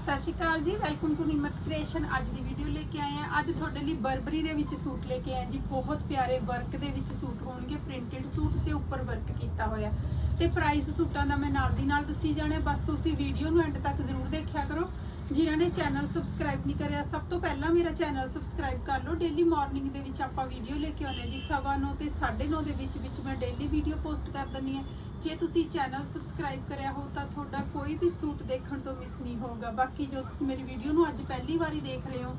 ਸਤਿ ਸ਼੍ਰੀ ਅਕਾਲ ਜੀ welcome to ਨਿਮਤ creation ਅੱਜ ਦੀ ਵੀਡੀਓ ਲੈ ਕੇ ਆਏ ਆ ਅੱਜ ਤੁਹਾਡੇ ਲਈ ਬਰਬਰੀ ਦੇ ਵਿੱਚ ਸੂਟ ਲੈ ਕੇ ਆਏ ਜੀ। ਬਹੁਤ ਪਿਆਰੇ ਵਰਕ ਦੇ ਵਿੱਚ ਸੂਟ ਹੋਣਗੇ। ਪ੍ਰਿੰਟਡ ਸੂਟ ਤੇ ਉੱਪਰ ਵਰਕ ਕੀਤਾ ਹੋਇਆ ਤੇ ਪ੍ਰਾਈਸ ਸੂਟਾਂ ਦਾ ਮੈਂ ਨਾਲ ਦੀ ਨਾਲ ਦੱਸੀ ਜਾਣਾ ਬਸ ਤੁਸੀਂ ਵੀਡੀਓ ਨੂੰ ਐਂਡ ਤੱਕ ਜ਼ਰੂਰ ਦੇਖਿਆ ਕਰੋ। ਜਿਨ੍ਹਾਂ ਨੇ ਚੈਨਲ ਸਬਸਕ੍ਰਾਈਬ ਨਹੀਂ ਕਰਿਆ, ਸਭ ਤੋਂ ਪਹਿਲਾਂ ਮੇਰਾ ਚੈਨਲ ਸਬਸਕ੍ਰਾਈਬ ਕਰ ਲਓ। ਡੇਲੀ ਮਾਰਨਿੰਗ ਦੇ ਵਿੱਚ ਆਪਾਂ ਵੀਡੀਓ ਲੈ ਕੇ ਆਉਂਦੇ ਹਾਂ ਜੀ, ਸਵਾ ਨੌ ਤੇ 9:30 ਦੇ ਵਿੱਚ ਵਿੱਚ ਮੈਂ ਡੇਲੀ ਵੀਡੀਓ ਪੋਸਟ ਕਰ ਦਿੰਦੀ ਹਾਂ। ਜੇ ਤੁਸੀਂ ਚੈਨਲ ਸਬਸਕ੍ਰਾਈਬ ਕਰਿਆ ਹੋ ਤਾਂ ਤੁਹਾਡਾ ਕੋਈ ਵੀ ਸੂਟ ਦੇਖਣ ਤੋਂ ਮਿਸ ਨਹੀਂ ਹੋਊਗਾ। ਬਾਕੀ ਜੋ ਤੁਸੀਂ ਮੇਰੀ ਵੀਡੀਓ ਨੂੰ ਅੱਜ ਪਹਿਲੀ ਵਾਰੀ ਦੇਖ ਰਹੇ ਹੋ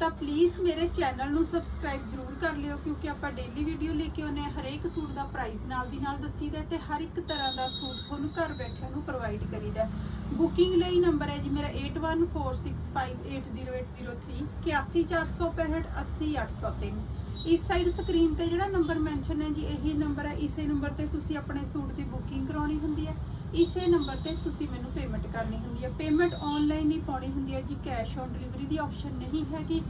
ਤਾਂ ਪਲੀਜ਼ ਮੇਰੇ ਚੈਨਲ ਨੂੰ ਸਬਸਕ੍ਰਾਈਬ ਜ਼ਰੂਰ ਕਰ ਲਿਓ, ਕਿਉਂਕਿ ਆਪਾਂ ਡੇਲੀ ਵੀਡੀਓ ਲੈ ਕੇ ਆਉਂਦੇ ਹਰੇਕ ਸੂਟ ਦਾ ਪ੍ਰਾਈਸ ਨਾਲ ਦੀ ਨਾਲ ਦੱਸੀਦਾ ਹੈ ਤੇ ਹਰ ਇੱਕ ਤਰ੍ਹਾਂ ਦਾ ਸੂਟ ਤੁਹਾਨੂੰ ਘਰ ਬੈਠਿਆਂ ਨੂੰ ਪ੍ਰੋਵਾਈਡ ਕਰੀਦਾ ਬੁਕਿੰਗ ਲਈ ਨੰਬਰ ਹੈ ਜੀ ਮੇਰਾ 8146580803 81465 80803 ਇਸ ਸਾਈਡ ਸਕਰੀਨ ਤੇ ਜਿਹੜਾ ਨੰਬਰ ਮੈਂਸ਼ਨ ਹੈ ਜੀ, ਇਹੀ ਨੰਬਰ ਹੈ। ਇਸੇ ਨੰਬਰ ਤੇ ਤੁਸੀਂ ਆਪਣੇ ਸੂਟ ਦੀ ਬੁਕਿੰਗ ਕਰਾਉਣੀ ਹੁੰਦੀ ਹੈ। ਇਸੇ ਨੰਬਰ ਤੇ ਤੁਸੀਂ ਮੈਨੂੰ ਪੇਮੈਂਟ ਕਰਨੀ ਹੁੰਦੀ ਹੈ। ਪੇਮੈਂਟ ਆਨਲਾਈਨ ਹੀ ਪਾਉਣੀ ਹੁੰਦੀ ਹੈ ਜੀ। ਕੈਸ਼ ਔਨ ਡਿਲੀਵਰੀ ਦੀ ਆਪਸ਼ਨ ਨਹੀਂ ਹੈਗੀ।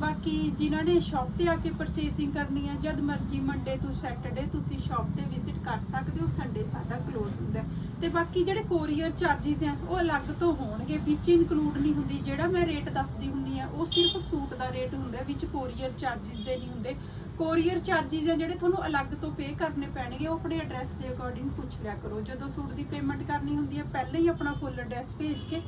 ਬਾਕੀ ਜਿਨ੍ਹਾਂ ਨੇ ਸ਼ਾਪ ਤੇ ਆ ਕੇ ਪਰਚੇਸਿੰਗ ਕਰਨੀ ਹੈ, ਜਦ ਮਰਜ਼ੀ ਮੰਡੇ ਤੋਂ ਸੈਟਰਡੇ ਤੁਸੀਂ ਸ਼ਾਪ ਤੇ ਵਿਜ਼ਿਟ ਕਰ ਸਕਦੇ ਹੋ। ਸੰਡੇ ਸਾਡਾ ਕਲੋਜ਼ ਹੁੰਦਾ ਤੇ ਬਾਕੀ ਜਿਹੜੇ ਕੋਰੀਅਰ ਚਾਰजेस ਆ ਉਹ ਅਲੱਗ ਤੋਂ ਹੋਣਗੇ। ਵਿੱਚ ਇਨਕਲੂਡ ਨਹੀਂ ਹੁੰਦੀ। ਜਿਹੜਾ ਮੈਂ ਰੇਟ ਦੱਸਦੀ ਹੁੰਨੀ ਆ, ਉਹ ਸਿਰਫ ਸੂਟ ਦਾ ਰੇਟ ਹੁੰਦਾ ਵਿੱਚ ਕੋਰੀਅਰ ਚਾਰजेस ਦੇ ਨਹੀਂ ਹੁੰਦੇ। ਕੋਰੀਅਰ ਚਾਰजेस ਆ ਜਿਹੜੇ ਤੁਹਾਨੂੰ ਅਲੱਗ ਤੋਂ ਪੇ ਕਰਨੇ ਪੈਣਗੇ, ਉਹ ਆਪਣੇ ਐਡਰੈਸ ਦੇ ਅਕੋਰਡਿੰਗ ਪੁੱਛ ਲਿਆ ਕਰੋ। ਜਦੋਂ ਸੂਟ ਦੀ ਪੇਮੈਂਟ ਕਰਨੀ ਹੁੰਦੀ ਹੈ ਪਹਿਲਾਂ ਹੀ ਆਪਣਾ ਫੁੱਲ ਐਡਰੈਸ ਭੇਜ ਕੇ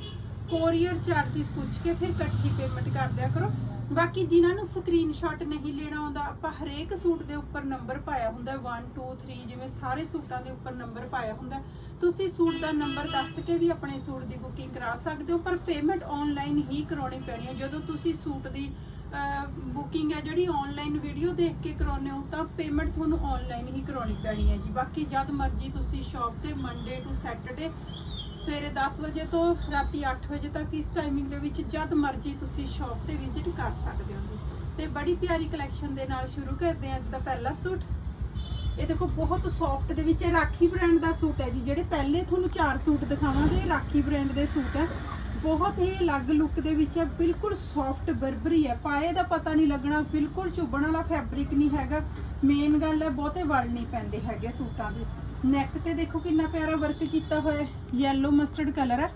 ਕੋਰੀਅਰ ਚਾਰजेस ਪੁੱਛ ਕੇ ਫਿਰ ਇਕੱਠੀ ਪੇਮੈਂਟ ਕਰ ਦਿਆ ਕਰੋ। ਬਾਕੀ ਜਿਨ੍ਹਾਂ ਨੂੰ ਸਕਰੀਨਸ਼ਾਟ ਨਹੀਂ ਲੈਣਾ ਆਉਂਦਾ, ਆਪਾਂ ਹਰੇਕ ਸੂਟ ਦੇ ਉੱਪਰ ਨੰਬਰ ਪਾਇਆ ਹੁੰਦਾ। 1 2 3 ਜਿਵੇਂ ਸਾਰੇ ਸੂਟਾਂ ਦੇ ਉੱਪਰ ਨੰਬਰ ਪਾਇਆ ਹੁੰਦਾ। ਤੁਸੀਂ ਸੂਟ ਦਾ ਨੰਬਰ ਦੱਸ ਕੇ ਵੀ ਆਪਣੇ ਸੂਟ ਦੀ ਬੁਕਿੰਗ ਕਰਾ ਸਕਦੇ ਹੋ, ਪਰ ਪੇਮੈਂਟ ਆਨਲਾਈਨ ਹੀ ਕਰਾਉਣੀ ਪੈਣੀ ਹੈ ਜਦੋਂ ਤੁਸੀਂ ਸੂਟ ਦੀ ਬੁਕਿੰਗ ਹੈ ਜਿਹੜੀ ਆਨਲਾਈਨ ਵੀਡੀਓ ਦੇਖ ਕੇ ਕਰਾਉਂਦੇ ਹੋ ਤਾਂ ਪੇਮੈਂਟ ਤੁਹਾਨੂੰ ਆਨਲਾਈਨ ਹੀ ਕਰਾਉਣੀ ਪੈਣੀ ਹੈ ਜੀ। ਬਾਕੀ ਜਦ ਮਰਜ਼ੀ ਤੁਸੀਂ ਸ਼ਾਪ ਤੇ ਮੰਡੇ ਟੂ ਸੈਟਰਡੇ ਸਵੇਰੇ 10 ਵਜੇ ਤੋਂ ਰਾਤੀ 8 ਵਜੇ ਤੱਕ ਇਸ ਟਾਈਮਿੰਗ ਦੇ ਵਿੱਚ ਜਦ ਮਰਜ਼ੀ ਤੁਸੀਂ ਸ਼ਾਪ ਤੇ ਵਿਜ਼ਿਟ ਕਰ ਸਕਦੇ ਹੋ ਜੀ। ਤੇ ਬੜੀ ਪਿਆਰੀ ਕਲੈਕਸ਼ਨ ਦੇ ਨਾਲ ਸ਼ੁਰੂ ਕਰਦੇ ਹਾਂ ਅੱਜ ਦਾ ਪਹਿਲਾ ਸੂਟ। ਇਹ ਦੇਖੋ, ਬਹੁਤ ਸੌਫਟ ਦੇ ਵਿੱਚ ਰਾਖੀ ਬ੍ਰਾਂਡ ਦਾ ਸੂਟ ਹੈ ਜੀ। ਜਿਹੜੇ ਪਹਿਲੇ ਤੁਹਾਨੂੰ ਚਾਰ ਸੂਟ ਦਿਖਾਵਾਂਗੇ ਰਾਖੀ ਬ੍ਰਾਂਡ ਦੇ ਸੂਟ ਹੈ। ਬਹੁਤ ਹੀ ਅਲੱਗ ਲੁੱਕ ਦੇ ਵਿੱਚ ਹੈ, ਬਿਲਕੁਲ ਸੌਫਟ ਬਰਬਰੀ ਹੈ। ਪਾਏ ਦਾ ਪਤਾ ਨਹੀਂ ਲੱਗਣਾ, ਬਿਲਕੁਲ ਚੁੱਭਣ ਵਾਲਾ ਫੈਬਰਿਕ ਨਹੀਂ ਹੈਗਾ। ਮੇਨ ਗੱਲ ਹੈ, ਬਹੁਤੇ ਵਲ ਨਹੀਂ ਪੈਂਦੇ ਹੈਗੇ ਸੂਟਾਂ ਦੇ। ਨੈਕ ਤੇ ਦੇਖੋ ਕਿੰਨਾ ਪਿਆਰਾ ਵਰਕ ਕੀਤਾ ਹੋਇਆ ਹੈ। ਯੈਲੋ ਮਸਟਰਡ ਕਲਰ ਹੈ।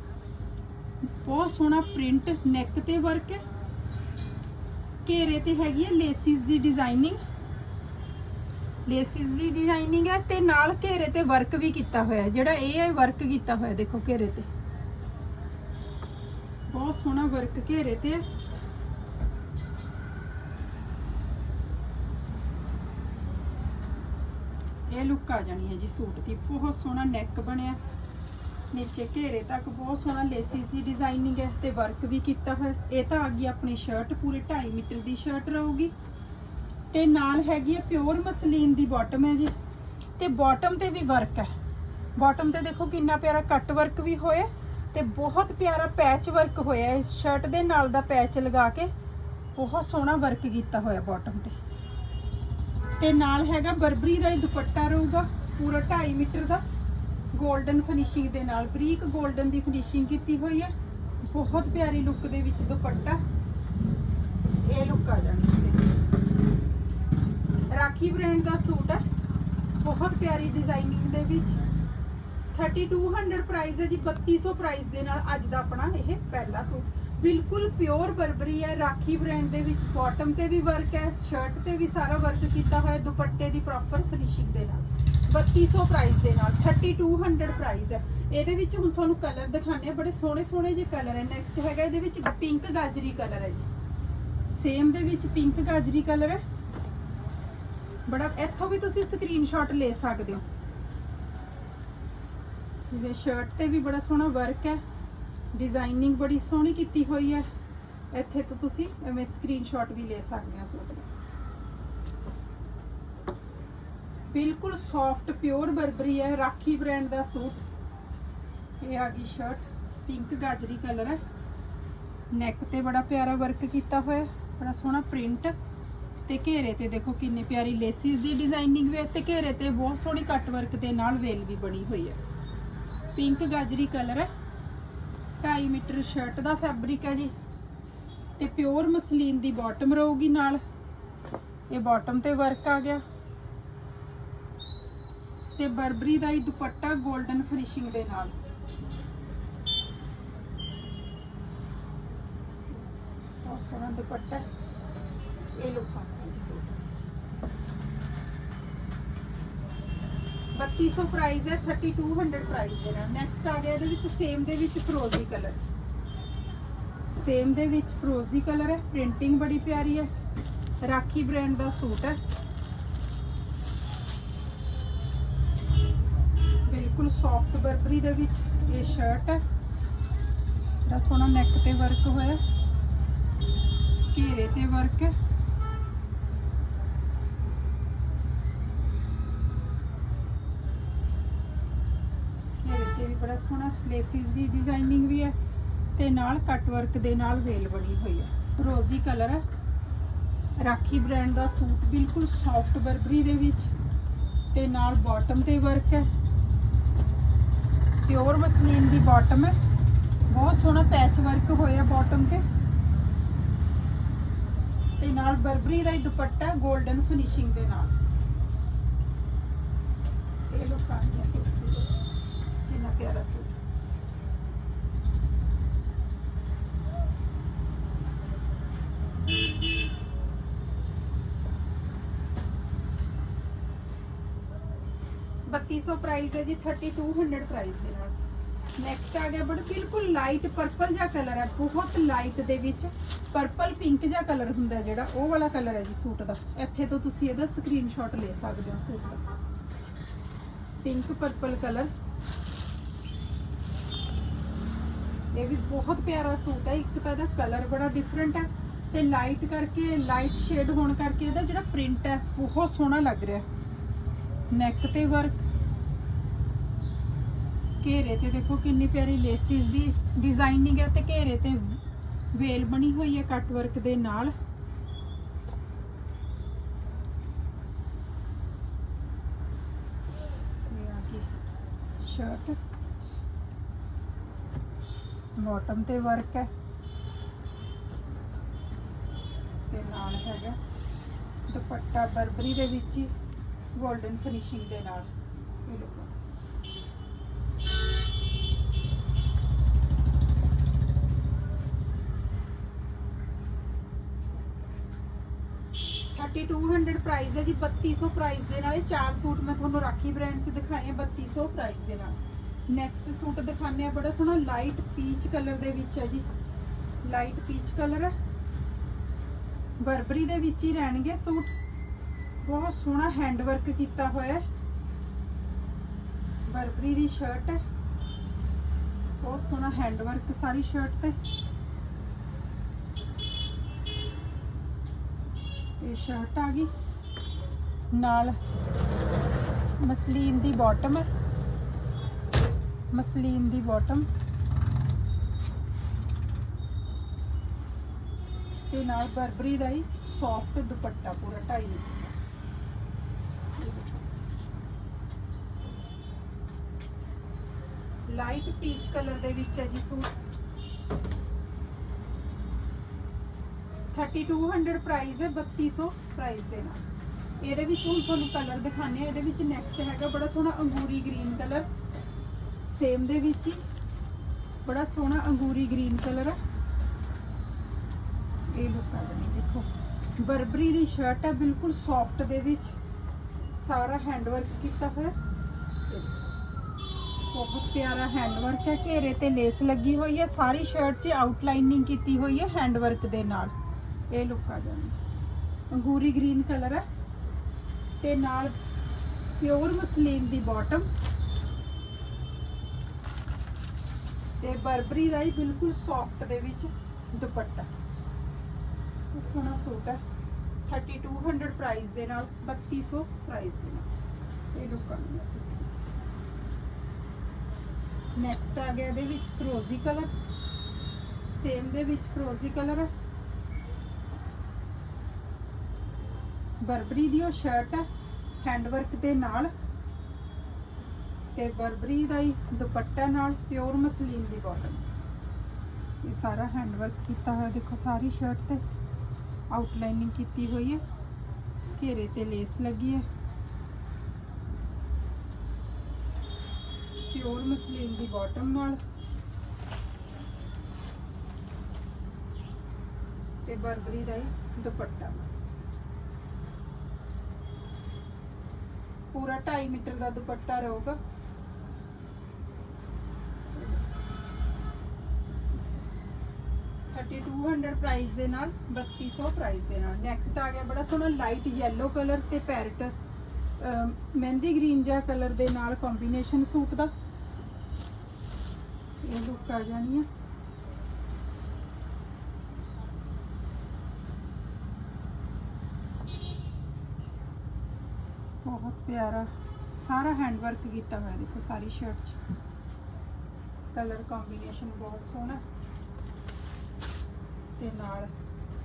ਬਹੁਤ ਸੋਹਣਾ ਪ੍ਰਿੰਟ ਨੈਕ ਤੇ ਵਰਕ ਹੈ। ਘੇਰੇ ਤੇ ਹੈਗੀ ਹੈ ਲੇਸਿਸ ਦੀ ਡਿਜ਼ਾਈਨਿੰਗ ਲੇਸਿਸ ਦੀ ਡਿਜ਼ਾਈਨਿੰਗ ਹੈ ਤੇ ਨਾਲ ਘੇਰੇ ਤੇ ਵਰਕ ਵੀ ਕੀਤਾ ਹੋਇਆ ਜਿਹੜਾ ਇਹ ਹੈ ਵਰਕ ਕੀਤਾ ਹੋਇਆ ਦੇਖੋ ਘੇਰੇ ਤੇ। ਬਹੁਤ ਸੋਹਣਾ ਵਰਕ ਘੇਰੇ ਤੇ ਹੈ ਇਹ ਲੁੱਕ ਆ ਜਾਣੀ ਹੈ ਜੀ ਸੂਟ ਦੀ। ਬਹੁਤ ਸੋਹਣਾ ਨੈਕ ਬਣਿਆ। ਨੀਚੇ ਘੇਰੇ ਤੱਕ ਬਹੁਤ ਸੋਹਣਾ ਲੇਸਿਸ ਦੀ ਡਿਜ਼ਾਈਨਿੰਗ ਹੈ ਤੇ ਵਰਕ ਵੀ ਕੀਤਾ ਹੋਇਆ। ਇਹ ਤਾਂ ਆ ਗਈ ਆਪਣੀ ਸ਼ਰਟ ਪੂਰੇ 2.5 ਮੀਟਰ ਦੀ ਸ਼ਰਟ ਰਹੂਗੀ। ਤੇ ਨਾਲ ਹੈਗੀ ਹੈ ਪਿਓਰ ਮਸਲੀਨ ਦੀ ਬਾਟਮ ਹੈ ਜੀ। ਤੇ ਬਾਟਮ ਤੇ ਵੀ ਵਰਕ ਹੈ। ਬਾਟਮ ਤੇ ਦੇਖੋ ਕਿੰਨਾ ਪਿਆਰਾ ਕੱਟ ਵਰਕ ਵੀ ਹੋਇਆ। ਤੇ ਬਹੁਤ ਪਿਆਰਾ ਪੈਚ ਵਰਕ ਹੋਇਆ ਇਸ ਸ਼ਰਟ ਦੇ ਨਾਲ ਦਾ ਪੈਚ ਲਗਾ ਕੇ। ਬਹੁਤ ਸੋਹਣਾ ਵਰਕ ਕੀਤਾ ਹੋਇਆ ਬਾਟਮ ਤੇ। ਤੇ ਨਾਲ ਹੈਗਾ ਬਰਬਰੀ ਦਾ ਇਹ ਦੁਪੱਟਾ ਰਹੂਗਾ, ਪੂਰਾ 2.5 ਮੀਟਰ ਦਾ। 골ਡਨ ਫਿਨਿਸ਼ਿੰਗ ਦੇ ਨਾਲ, ਬਰੀਕ 골ਡਨ ਦੀ ਫਿਨਿਸ਼ਿੰਗ ਕੀਤੀ ਹੋਈ ਹੈ। ਬਹੁਤ ਪਿਆਰੀ ਲੁੱਕ ਦੇ ਵਿੱਚ ਦੁਪੱਟਾ। ਇਹ ਲੁੱਕ ਆ ਜਾਣੀ ਰਾਖੀ ਬ੍ਰਾਂਡ ਦਾ ਸੂਟ ਹੈ। ਬਹੁਤ ਪਿਆਰੀ ਡਿਜ਼ਾਈਨਿੰਗ ਦੇ ਵਿੱਚ। 3200 ਪ੍ਰਾਈਸ ਹੈ ਜੀ, 3200 ਪ੍ਰਾਈਸ ਦੇ ਨਾਲ ਅੱਜ ਦਾ ਆਪਣਾ ਇਹ ਪਹਿਲਾ ਸੂਟ। ਬਿਲਕੁਲ ਪਿਓਰ ਬਰਬਰੀ ਹੈ, ਰਾਖੀ ਬ੍ਰਾਂਡ ਦੇ ਵਿੱਚ ਬਾਟਮ ਤੇ ਵੀ ਵਰਕ ਹੈ ਸ਼ਰਟ ਤੇ ਵੀ ਸਾਰਾ ਵਰਕ ਕੀਤਾ ਹੋਇਆ, ਦੁਪੱਟੇ ਦੀ ਪ੍ਰੋਪਰ ਫਿਨਿਸ਼ਿੰਗ ਦੇ ਨਾਲ। 3200 ਪ੍ਰਾਈਸ ਦੇ ਨਾਲ, 3200 ਪ੍ਰਾਈਸ ਹੈ। ਇਹਦੇ ਵਿੱਚ ਹੁਣ ਤੁਹਾਨੂੰ ਕਲਰ ਦਿਖਾਣੇ ਆ ਬੜੇ ਸੋਹਣੇ ਸੋਹਣੇ ਜਿਹੇ ਕਲਰ ਹੈ। ਨੈਕਸਟ ਹੈਗਾ ਇਹਦੇ ਵਿੱਚ ਪਿੰਕ ਗਾਜਰੀ ਕਲਰ ਹੈ ਜੀ। ਸੇਮ ਦੇ ਵਿੱਚ ਪਿੰਕ ਗਾਜਰੀ ਕਲਰ ਹੈ। ਬੜਾ, ਇੱਥੋਂ ਵੀ ਤੁਸੀਂ ਸਕਰੀਨਸ਼ਾਟ ਲੈ ਸਕਦੇ ਹੋ। ਜਿਵੇਂ ਸ਼ਰਟ ਤੇ ਵੀ ਬੜਾ ਸੋਹਣਾ ਵਰਕ ਹੈ ਡਿਜ਼ਾਈਨਿੰਗ ਬੜੀ ਸੋਹਣੀ ਕੀਤੀ ਹੋਈ ਹੈ। ਇੱਥੇ ਤੋਂ ਤੁਸੀਂ ਐਵੇਂ ਸਕਰੀਨਸ਼ਾਟ ਵੀ ਲੈ ਸਕਦੇ ਹੋ ਸੂਟ ਦਾ ਬਿਲਕੁਲ ਸੌਫਟ ਪਿਓਰ ਬਰਬਰੀ ਹੈ, ਰਾਖੀ ਬ੍ਰਾਂਡ ਦਾ ਸੂਟ। ਇਹ ਆ ਗਈ ਸ਼ਰਟ ਪਿੰਕ ਗਾਜਰੀ ਕਲਰ ਹੈ। ਨੈਕ ਤੇ ਬੜਾ ਪਿਆਰਾ ਵਰਕ ਕੀਤਾ ਹੋਇਆ ਬੜਾ ਸੋਹਣਾ ਪ੍ਰਿੰਟ ਤੇ ਘੇਰੇ ਤੇ ਦੇਖੋ ਕਿੰਨੀ ਪਿਆਰੀ ਲੇਸਿਸ ਦੀ ਡਿਜ਼ਾਈਨਿੰਗ ਵੀ ਹੈ, ਤੇ ਘੇਰੇ ਤੇ ਬਹੁਤ ਸੋਹਣੀ ਕੱਟ ਵਰਕ ਦੇ ਨਾਲ ਵੇਲ ਵੀ ਬਣੀ ਹੋਈ ਹੈ। ਪਿੰਕ ਗਾਜਰੀ ਕਲਰ ਹੈ। 2.5 ਮੀਟਰ ਸ਼ਰਟ ਦਾ ਫੈਬਰਿਕ ਹੈ ਜੀ। ਤੇ ਪਿਓਰ ਮਸਲੀਨ ਦੀ ਬਾਟਮ ਰਹੂਗੀ ਨਾਲ। ਇਹ ਬਾਟਮ ਤੇ ਵਰਕ ਆ ਗਿਆ। ਤੇ ਬਰਬਰੀ ਦਾ ਹੀ ਦੁਪੱਟਾ 골ਡਨ ਫਿਨਿਸ਼ਿੰਗ ਦੇ ਨਾਲ। ਬਹੁਤ ਸੋਹਣਾ ਦੁਪੱਟਾ ਇਹ ਲੋ ਪਾਣਾ ਜੀ ਸੂਟ। 3200 ਪ੍ਰਾਈਸ ਹੈ 3200 ਪ੍ਰਾਈਸ ਹੈ। ਨੈਕਸਟ ਆ ਗਿਆ ਇਹਦੇ ਵਿੱਚ ਸੇਮ ਦੇ ਵਿੱਚ ਫਰੋਜ਼ੀ ਕਲਰ ਸੇਮ ਦੇ ਵਿੱਚ ਫਰੋਜ਼ੀ ਕਲਰ ਹੈ ਪ੍ਰਿੰਟਿੰਗ ਬੜੀ ਪਿਆਰੀ ਹੈ। ਰਾਖੀ ਬ੍ਰਾਂਡ ਦਾ ਸੂਟ ਹੈ। ਬਿਲਕੁਲ ਸੌਫਟ ਬਰਬਰੀ ਦੇ ਵਿੱਚ ਇਹ ਸ਼ਰਟ ਹੈ। ਦਾ ਸੋਹਣਾ ਨੈਕ ਤੇ ਵਰਕ ਹੋਇਆ। ਘੇਰੇ ਤੇ ਵਰਕ ਹੈ ਘੇਰੇ ਤੇ ਵੀ ਬੜਾ ਸੋਹਣਾ ਲੇਸਿਸ ਦੀ ਡਿਜ਼ਾਈਨਿੰਗ ਵੀ ਹੈ ਤੇ ਨਾਲ ਕੱਟ ਵਰਕ ਦੇ ਨਾਲ ਵੇਲ ਬਣੀ ਹੋਈ ਹੈ। ਰੋਜ਼ੀ ਕਲਰ ਹੈ। ਰਾਖੀ ਬ੍ਰਾਂਡ ਦਾ ਸੂਟ ਬਿਲਕੁਲ ਸੌਫਟ ਬਰਬਰੀ ਦੇ ਵਿੱਚ ਤੇ ਨਾਲ ਬਾਟਮ ਤੇ ਵਰਕ ਹੈ। ਪਿਓਰ ਮਸਲੀਨ ਦੀ ਬਾਟਮ ਹੈ। ਬਹੁਤ ਸੋਹਣਾ ਪੈਚ ਵਰਕ ਹੋਇਆ ਬਾਟਮ ਤੇ। ਤੇ ਨਾਲ ਬਰਬਰੀ ਦਾ ਹੀ ਦੁਪੱਟਾ 골ਡਨ ਫਿਨਿਸ਼ਿੰਗ ਦੇ ਨਾਲ। ਇਹ ਲੁੱਕ ਆ ਗਿਆ ਪਿਆਰਾ ਸੂਟ ਸੌ ਪ੍ਰਾਈਸ ਹੈ ਜੀ 3200 ਪ੍ਰਾਈਸ ਦੇ ਨਾਲ। ਨੈਕਸਟ ਆ ਗਿਆ ਬੜਾ ਬਿਲਕੁਲ ਲਾਈਟ ਪਰਪਲ ਜਿਹਾ ਕਲਰ ਹੈ, ਬਹੁਤ ਲਾਈਟ ਦੇ ਵਿੱਚ ਪਰਪਲ ਪਿੰਕ ਜਿਹਾ ਕਲਰ ਹੁੰਦਾ ਜਿਹੜਾ, ਉਹ ਵਾਲਾ ਕਲਰ ਹੈ ਜੀ ਸੂਟ ਦਾ। ਇੱਥੇ ਤੋਂ ਤੁਸੀਂ ਇਹਦਾ ਸਕਰੀਨਸ਼ਾਟ ਲੈ ਸਕਦੇ ਹੋ ਸੂਟ ਦਾ। ਪਿੰਕ ਪਰਪਲ ਕਲਰ ਇਹ ਵੀ ਬਹੁਤ ਪਿਆਰਾ ਸੂਟ ਹੈ। ਇੱਕ ਤਾਂ ਇਹਦਾ ਕਲਰ ਬੜਾ ਡਿਫਰੈਂਟ ਹੈ ਤੇ ਲਾਈਟ ਕਰਕੇ ਲਾਈਟ ਸ਼ੇਡ ਹੋਣ ਕਰਕੇ ਇਹਦਾ ਜਿਹੜਾ ਪ੍ਰਿੰਟ ਹੈ, ਬਹੁਤ ਸੋਹਣਾ ਲੱਗ ਰਿਹਾ ਨੈਕ ਤੇ ਵਰਕ ਘੇਰੇ ਤੇ ਦੇਖੋ ਕਿੰਨੀ ਪਿਆਰੀ ਲੇਸਿਸ ਦੀ ਡਿਜ਼ਾਈਨਿੰਗ ਹੈ ਤੇ ਘੇਰੇ ਤੇ ਵੇਲ ਬਣੀ ਹੋਈ ਹੈ ਕੱਟ ਵਰਕ ਦੇ ਨਾਲ। ਸ਼ਰਟ ਬਾਟਮ ਤੇ ਵਰਕ ਹੈ। ਤੇ ਨਾਲ ਹੈਗਾ ਦੁਪੱਟਾ ਬਰਬਰੀ ਦੇ ਵਿੱਚ ਹੀ 골ਡਨ ਫਿਨਿਸ਼ਿੰਗ ਦੇ ਨਾਲ, ਇਹ ਲੋ ਥਰਟੀ ਟੂ ਹੰਡਰਡ ਪ੍ਰਾਈਸ ਹੈ ਜੀ 3200 ਪ੍ਰਾਈਸ ਦੇ ਨਾਲ, ਇਹ ਚਾਰ ਸੂਟ ਮੈਂ ਤੁਹਾਨੂੰ ਰਾਖੀ ਬ੍ਰਾਂਡ ਚ ਦਿਖਾਏ ਆ 3200 ਪ੍ਰਾਈਸ ਦੇ ਨਾਲ। ਨੈਕਸਟ ਸੂਟ ਦਿਖਾਣੇ ਆ ਬੜਾ ਸੋਹਣਾ ਲਾਈਟ ਪੀਚ ਕਲਰ ਦੇ ਵਿੱਚ ਹੈ ਜੀ। ਲਾਈਟ ਪੀਚ ਕਲਰ ਹੈ। ਬਰਬਰੀ ਦੇ ਵਿੱਚ ਹੀ ਰਹਿਣਗੇ ਸੂਟ। ਬਹੁਤ ਸੋਹਣਾ ਹੈਂਡ ਵਰਕ ਕੀਤਾ ਹੋਇਆ ਹੈ। ਬਰਬਰੀ ਦੀ ਸ਼ਰਟ ਹੈ। ਬਹੁਤ ਸੋਹਣਾ ਹੈਂਡ ਵਰਕ ਸਾਰੀ ਸ਼ਰਟ ਤੇ। ਇਹ ਸ਼ਰਟ ਆ ਗਈ। ਨਾਲ ਮਸਲੀਨ ਦੀ ਬਾਟਮ ਹੈ। ਮਸਲੀਨ ਦੀ ਬਾਟਮ ਤੇ ਨਾਲ ਬਰਬਰੀ ਦਾ ਹੀ ਸੌਫਟ ਦੁਪੱਟਾ ਪੂਰਾ 2.5 ਲਾਈਟ ਪੀਚ ਕਲਰ ਦੇ ਵਿੱਚ ਹੈ ਜੀ ਸੂਟ। 3200 ਪ੍ਰਾਈਸ ਹੈ 3200 ਪ੍ਰਾਈਸ ਦੇ ਨਾਲ। ਇਹਦੇ ਵਿੱਚ ਹੁਣ ਤੁਹਾਨੂੰ ਕਲਰ ਦਿਖਾਣੇ ਆ ਇਹਦੇ ਵਿੱਚ ਨੈਕਸਟ ਹੈਗਾ ਬੜਾ ਸੋਹਣਾ ਅੰਗੂਰੀ ਗ੍ਰੀਨ ਕਲਰ ਸੇਮ ਦੇ ਵਿੱਚ ਹੀ। ਬੜਾ ਸੋਹਣਾ ਅੰਗੂਰੀ ਗ੍ਰੀਨ ਕਲਰ ਹੈ ਇਹ ਲੁੱਕ ਆ ਗਈ ਦੇਖੋ। ਬਰਬਰੀ ਦੀ ਸ਼ਰਟ ਹੈ ਬਿਲਕੁਲ ਸੌਫਟ ਦੇ ਵਿੱਚ। ਸਾਰਾ ਹੈਂਡ ਵਰਕ ਕੀਤਾ ਹੋਇਆ। ਬਹੁਤ ਪਿਆਰਾ ਹੈਂਡ ਵਰਕ ਹੈ ਘੇਰੇ ਤੇ ਲੇਸ ਲੱਗੀ ਹੋਈ ਹੈ ਸਾਰੀ ਸ਼ਰਟ 'ਚ ਆਊਟਲਾਈਨਿੰਗ ਕੀਤੀ ਹੋਈ ਹੈ ਹੈਂਡ ਵਰਕ ਦੇ ਨਾਲ। ਇਹ ਲੁੱਕ ਆ ਜਾਂਦੀ ਅੰਗੂਰੀ ਗ੍ਰੀਨ ਕਲਰ ਹੈ ਤੇ ਨਾਲ ਪਿਓਰ ਮਸਲੀਨ ਦੀ ਬਾਟਮ ਤੇ ਬਰਬਰੀ ਦਾ ਹੀ ਬਿਲਕੁਲ ਸੌਫਟ ਦੇ ਵਿੱਚ ਦੁਪੱਟਾ। ਸੋਹਣਾ ਸੂਟ ਹੈ। 3200 ਪ੍ਰਾਈਸ ਦੇ ਨਾਲ 3200 ਪ੍ਰਾਈਸ ਦੇ ਨਾਲ ਇਹ ਲੁੱਕ ਆਉਂਦੀ ਹੈ ਸੂਟ ਨੈਕਸਟ ਆ ਗਿਆ ਇਹਦੇ ਵਿੱਚ ਫਰੋਜ਼ੀ ਕਲਰ ਸੇਮ ਦੇ ਵਿੱਚ ਫਰੋਜ਼ੀ ਕਲਰ ਹੈ। ਬਰਬਰੀ ਦੀ ਉਹ ਸ਼ਰਟ ਹੈ ਹੈਂਡ ਵਰਕ ਦੇ ਨਾਲ। ਤੇ ਬਰਬਰੀ ਦਾ ਹੀ ਦੁਪੱਟਾ ਨਾਲ ਪਿਓਰ ਮਸਲੀਨ ਦੀ ਬਾਟਮ ਇਹ ਸਾਰਾ ਹੈਂਡਵਰਕ ਕੀਤਾ ਹੋਇਆ, ਦੇਖੋ ਸਾਰੀ ਸ਼ਰਟ ਤੇ। ਆਊਟਲਾਈਨਿੰਗ ਕੀਤੀ ਹੋਈ ਹੈ। ਘੇਰੇ ਤੇ ਲੇਸ ਲੱਗੀ ਹੈ। ਪਿਓਰ ਮਸਲੀਨ ਦੀ ਬਾਟਮ ਨਾਲ। ਤੇ ਬਰਬਰੀ ਦਾ ਹੀ ਦੁਪੱਟਾ। ਪੂਰਾ 2.5 ਮੀਟਰ ਦਾ ਦੁਪੱਟਾ ਰਹੂਗਾ। ਥਰਟੀ ਟੂ ਹੰਡਰਡ ਪ੍ਰਾਈਸ ਦੇ ਨਾਲ 3200 ਪ੍ਰਾਈਸ ਦੇ ਨਾਲ। ਨੈਕਸਟ ਆ ਗਿਆ ਬੜਾ ਸੋਹਣਾ ਲਾਈਟ ਯੈਲੋ ਕਲਰ ਤੇ ਪੈਰਟ ਮਹਿੰਦੀ ਗ੍ਰੀਨ ਜਿਹਾ ਕਲਰ ਦੇ ਨਾਲ ਕੰਬੀਨੇਸ਼ਨ ਸੂਟ ਦਾ। ਇਹ ਲੁੱਕ ਆ ਜਾਣੀ ਆ। ਬਹੁਤ ਪਿਆਰਾ, ਸਾਰਾ ਹੈਂਡ ਵਰਕ ਕੀਤਾ ਹੋਇਆ ਦੇਖੋ, ਸਾਰੀ ਸ਼ਰਟ 'ਚ। ਕਲਰ ਕੰਬੀਨੇਸ਼ਨ ਬਹੁਤ ਸੋਹਣਾ। ਤੇ ਨਾਲ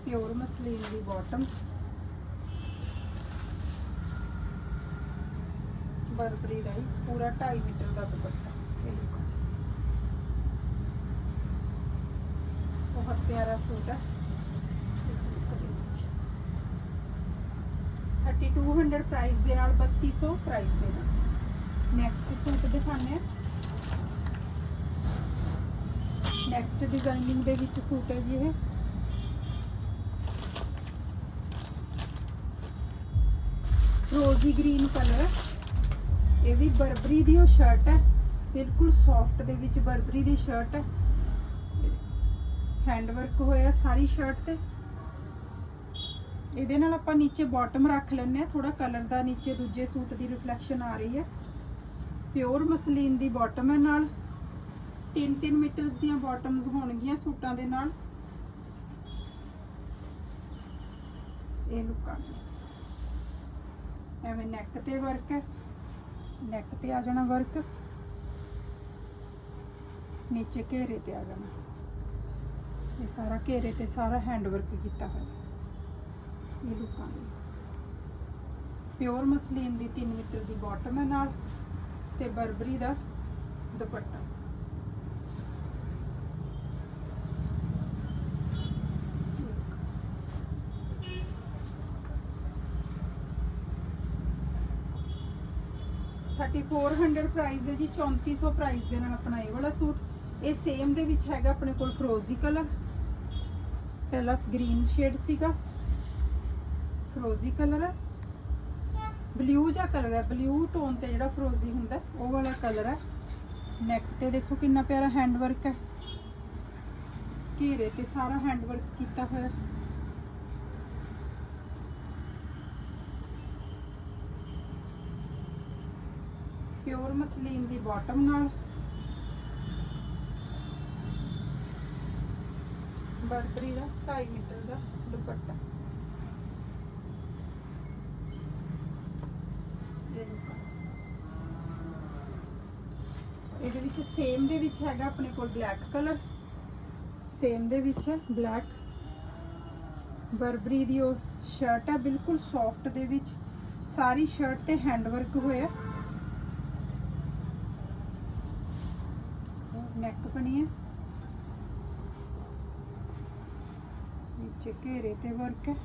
ਪਿਓਰ ਮਸਲੀਨ ਦੀ ਬਾਟਮ ਬਰਬਰੀ ਦਾ ਹੀ ਪੂਰਾ 2.5 ਮੀਟਰ ਦਾ ਦੁਪੱਟਾ। ਇਹ ਦੇਖੋ ਜੀ। ਬਹੁਤ ਪਿਆਰਾ ਸੂਟ ਹੈ। ਇਸ ਲੁੱਕ ਦੇ ਵਿੱਚ। 3200 ਪ੍ਰਾਈਸ ਦੇ ਨਾਲ 3200 ਪ੍ਰਾਈਸ ਦੇ ਨਾਲ। ਨੈਕਸਟ ਸੂਟ ਦਿਖਾਣੇ ਆ ਨੈਕਸਟ ਡਿਜ਼ਾਈਨਿੰਗ ਦੇ ਵਿੱਚ ਸੂਟ ਹੈ ਜੀ ਇਹ। ਰੋਜ਼ੀ ਗ੍ਰੀਨ ਕਲਰ ਇਹ ਵੀ ਬਰਬਰੀ ਦੀ ਉਹ ਸ਼ਰਟ ਹੈ। ਬਿਲਕੁਲ ਸੌਫਟ ਦੇ ਵਿੱਚ ਬਰਬਰੀ ਦੀ ਸ਼ਰਟ ਹੈ। ਹੈਂਡ ਵਰਕ ਹੋਇਆ ਸਾਰੀ ਸ਼ਰਟ ਤੇ। ਇਹਦੇ ਨਾਲ ਆਪਾਂ ਨੀਚੇ ਬਾਟਮ ਰੱਖ ਲੈਣੇ ਆ ਥੋੜਾ ਕਲਰ ਦਾ ਨੀਚੇ ਦੂਜੇ ਸੂਟ ਦੀ ਰਿਫਲੈਕਸ਼ਨ ਆ ਰਹੀ ਹੈ। ਪਿਓਰ ਮਸਲੀਨ ਦੀ ਬਾਟਮ ਹੈ ਨਾਲ। 3-3 ਮੀਟਰਸ ਦੀਆਂ ਬਾਟਮਸ ਹੋਣਗੀਆਂ ਸੂਟਾਂ ਦੇ ਨਾਲ। ਇਹ ਲੁੱਕਾਂ ਐਵੇਂ ਨੈਕ ਤੇ ਵਰਕ ਹੈ। ਨੈਕ ਤੇ ਆ ਜਾਣਾ ਵਰਕ ਨੀਚੇ ਘੇਰੇ ਤੇ ਆ ਜਾਣਾ। ਇਹ ਸਾਰਾ ਘੇਰੇ ਤੇ ਸਾਰਾ ਹੈਂਡ ਵਰਕ ਕੀਤਾ ਹੋਇਆ। ਇਹ ਲੁੱਕਾਂ ਪਿਓਰ ਮਸਲੀਨ ਦੀ 3 ਮੀਟਰ ਦੀ ਬਾਟਮ ਹੈ ਨਾਲ ਤੇ ਬਰਬਰੀ ਦਾ ਦੁਪੱਟਾ। ਥਰਟੀ ਫੋਰ ਹੰਡਰਡ ਪ੍ਰਾਈਸ ਹੈ ਜੀ 3400 ਪ੍ਰਾਈਸ ਦੇ ਨਾਲ ਆਪਣਾ ਇਹ ਵਾਲਾ ਸੂਟ। ਇਹ ਸੇਮ ਦੇ ਵਿੱਚ ਹੈਗਾ ਆਪਣੇ ਕੋਲ ਫਰੋਜ਼ੀ ਕਲਰ ਪਹਿਲਾ ਗ੍ਰੀਨ ਸ਼ੇਡ ਸੀਗਾ। ਫਰੋਜ਼ੀ ਕਲਰ ਹੈ। ਬਲੂ ਜਿਹਾ ਕਲਰ ਹੈ। ਬਲੂ ਟੋਨ ਤੇ ਜਿਹੜਾ ਫਰੋਜ਼ੀ ਹੁੰਦਾ, ਉਹ ਵਾਲਾ ਕਲਰ ਹੈ। ਨੈਕ ਤੇ ਦੇਖੋ ਕਿੰਨਾ ਪਿਆਰਾ ਹੈਂਡ ਵਰਕ ਹੈ। ਘੇਰੇ ਤੇ ਸਾਰਾ ਹੈਂਡ ਵਰਕ ਕੀਤਾ ਹੋਇਆ। ਪਿਓਰ ਮਸਲੀਨ ਦੀ ਬਾਟਮ ਨਾਲ। ਬਰਬਰੀ ਦਾ 2.5 ਮੀਟਰ ਦਾ ਦੁਪੱਟਾ। ਇਹਦੇ ਵਿੱਚ ਸੇਮ ਦੇ ਵਿੱਚ ਹੈਗਾ ਆਪਣੇ ਕੋਲ ਬਲੈਕ ਕਲਰ ਸੇਮ ਦੇ ਵਿੱਚ ਬਲੈਕ ਬਰਬਰੀ ਦੀ ਉਹ ਸ਼ਰਟ ਹੈ, ਬਿਲਕੁਲ ਸੌਫਟ ਦੇ ਵਿੱਚ। ਸਾਰੀ ਸ਼ਰਟ ਤੇ ਹੈਂਡ ਵਰਕ ਹੋਇਆ। ਨੈਕ ਬਣੀ ਹੈ। ਨੀਚੇ ਘੇਰੇ ਤੇ ਵਰਕ ਹੈ।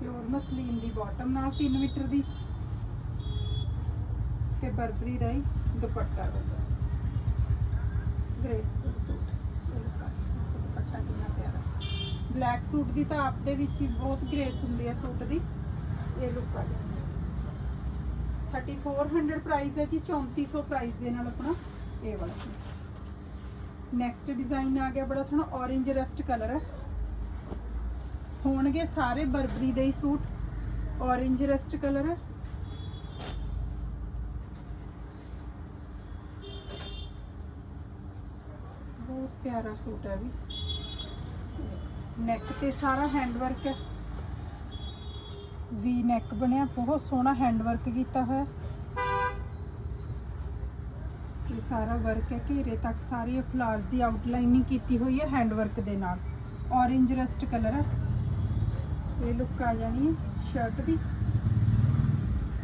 ਪਿਓਰ ਮਸਲੀਨ ਦੀ ਬਾਟਮ ਨਾਲ 3 ਮੀਟਰ ਦੀ ਤੇ ਬਰਬਰੀ ਦਾ ਹੀ ਦੁਪੱਟਾ। ਹੋਊਗਾ ਗ੍ਰੇਸਫੁਲ ਸੂਟ ਇਹ look ਆ ਰਹੀ ਹੈ। ਦੁਪੱਟਾ ਕਿੰਨਾ ਪਿਆਰਾ ਬਲੈਕ ਸੂਟ ਦੀ ਤਾਂ ਆਪ ਦੇ ਵਿੱਚ ਹੀ ਬਹੁਤ ਗ੍ਰੇਸ ਹੁੰਦੀ ਹੈ ਸੂਟ ਦੀ। ਇਹ ਲੁੱਕ ਆ ਜਾਂਦੀ 3400 ਪ੍ਰਾਈਸ ਹੈ ਜੀ 3400 ਪ੍ਰਾਈਸ ਦੇ ਨਾਲ ਆਪਣਾ ਇਹ ਵਾਲਾ ਸੂਟ ਨੈਕਸਟ ਡਿਜ਼ਾਈਨ ਆ ਗਿਆ, ਬੜਾ ਸੋਹਣਾ orange ਰਸਟ ਕਲਰ ਹੈ ਹੋਣਗੇ ਸਾਰੇ ਬਰਬਰੀ ਦੇ ਹੀ ਸੂਟ orange ਰਸਟ ਕਲਰ ਹੈ ਬਹੁਤ ਪਿਆਰਾ ਸੂਟ ਹੈ ਵੀ। ਨੈਕ ਤੇ ਸਾਰਾ ਹੈਂਡ ਵਰਕ ਹੈ। ਵੀ ਨੈਕ ਬਣਿਆ, ਬਹੁਤ ਸੋਹਣਾ ਹੈਂਡ ਵਰਕ ਕੀਤਾ ਹੋਇਆ। ਇਹ ਸਾਰਾ ਵਰਕ ਹੈ, ਘੇਰੇ ਤੱਕ ਸਾਰੀ ਫਲਾਵਰਸ ਦੀ ਆਊਟਲਾਈਨਿੰਗ ਕੀਤੀ ਹੋਈ ਹੈ ਹੈਂਡ ਵਰਕ ਦੇ ਨਾਲ। Orange ਰਸਟ ਕਲਰ ਹੈ। ਇਹ ਲੁੱਕ ਆ ਜਾਣੀ ਹੈ ਸ਼ਰਟ ਦੀ।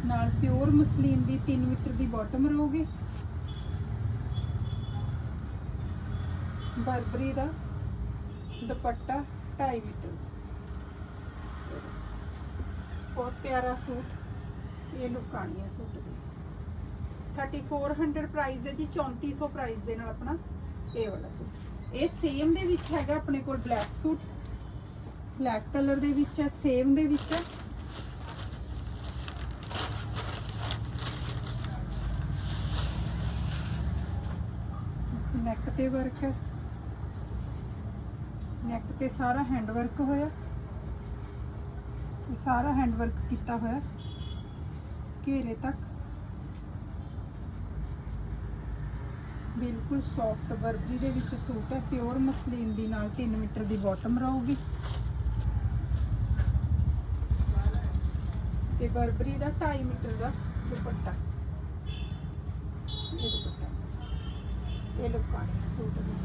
ਨਾਲ ਪਿਓਰ ਮਸਲੀਨ ਦੀ 3 ਮੀਟਰ ਦੀ ਬਾਟਮ ਰਹੂਗੀ। ਬਰਬਰੀ ਦਾ ਦੁਪੱਟਾ 2.5 ਮੀਟਰ। ਬਹੁਤ ਪਿਆਰਾ ਸੂਟ। ਇਹ ਲੁੱਕ ਹੈ ਸੂਟ ਦੀ। 3400 ਪ੍ਰਾਈਸ ਹੈ ਜੀ 3400 ਪ੍ਰਾਈਸ ਦੇ ਨਾਲ ਆਪਣਾ ਇਹ ਵਾਲਾ ਸੂਟ। ਇਹ ਸੇਮ ਦੇ ਵਿੱਚ ਹੈਗਾ ਆਪਣੇ ਕੋਲ ਬਲੈਕ ਸੂਟ। ਬਲੈਕ ਕਲਰ ਦੇ ਵਿੱਚ ਹੈ ਸੇਮ ਦੇ ਵਿੱਚ ਹੈ। ਨੈਕ ਤੇ ਵਰਕ ਹੈ। ਨੈਕ ਤੇ ਸਾਰਾ ਹੈਂਡ ਵਰਕ ਹੋਇਆ। ਇਹ ਸਾਰਾ ਹੈਂਡ ਵਰਕ ਕੀਤਾ ਹੋਇਆ, ਘੇਰੇ ਤੱਕ। ਬਿਲਕੁਲ ਸੌਫਟ ਬਰਬਰੀ ਦੇ ਵਿੱਚ ਸੂਟ ਹੈ ਪਿਓਰ ਮਸਲੀਨ ਦੀ ਨਾਲ 3 ਮੀਟਰ ਦੀ ਬਾਟਮ ਰਹੂਗੀ। ਤੇ ਬਰਬਰੀ ਦਾ 2.5 ਮੀਟਰ ਦਾ ਦੁਪੱਟਾ। ਇਹ ਦੁਪੱਟਾ। ਇਹ ਲੁਕਾਣੀ ਸੂਟ ਦੀ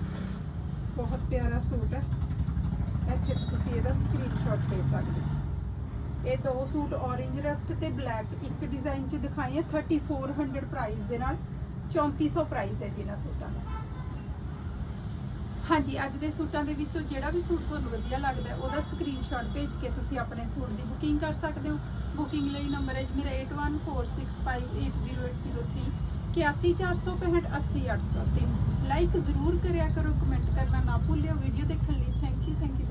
ਬਹੁਤ ਪਿਆਰਾ ਸੂਟ ਹੈ। ਇੱਥੇ ਤੁਸੀਂ ਇਹਦਾ ਸਕਰੀਨਸ਼ਾਟ ਲੈ ਸਕਦੇ ਹੋ। ਇਹ ਦੋ ਸੂਟ orange ਰਸਟ ਤੇ ਬਲੈਕ ਇੱਕ ਡਿਜ਼ਾਈਨ ਚ ਦਿਖਾਏ ਹੈ 3400 ਪ੍ਰਾਈਸ ਦੇ ਨਾਲ 3400 ਪ੍ਰਾਈਸ ਹੈ ਜੀ ਇਹਨਾਂ ਸੂਟਾਂ ਦਾ। ਹਾਂਜੀ, ਅੱਜ ਦੇ ਸੂਟਾਂ ਦੇ ਵਿੱਚੋਂ ਜਿਹੜਾ ਵੀ ਸੂਟ ਤੁਹਾਨੂੰ ਵਧੀਆ ਲੱਗਦਾ ਉਹਦਾ ਸਕਰੀਨਸ਼ਾਟ ਭੇਜ ਕੇ ਤੁਸੀਂ ਆਪਣੇ ਸੂਟ ਦੀ ਬੁਕਿੰਗ ਕਰ ਸਕਦੇ ਹੋ। ਬੁਕਿੰਗ ਲਈ ਨੰਬਰ ਹੈ ਜੀ ਮੇਰਾ 8146580803 81465 80803 ਲਾਈਕ ਜ਼ਰੂਰ ਕਰਿਆ ਕਰੋ ਕਮੈਂਟ ਕਰਨਾ ਨਾ ਭੁੱਲਿਓ। ਵੀਡੀਓ ਦੇਖਣ ਲਈ ਥੈਂਕ ਯੂ ਥੈਂਕ ਯੂ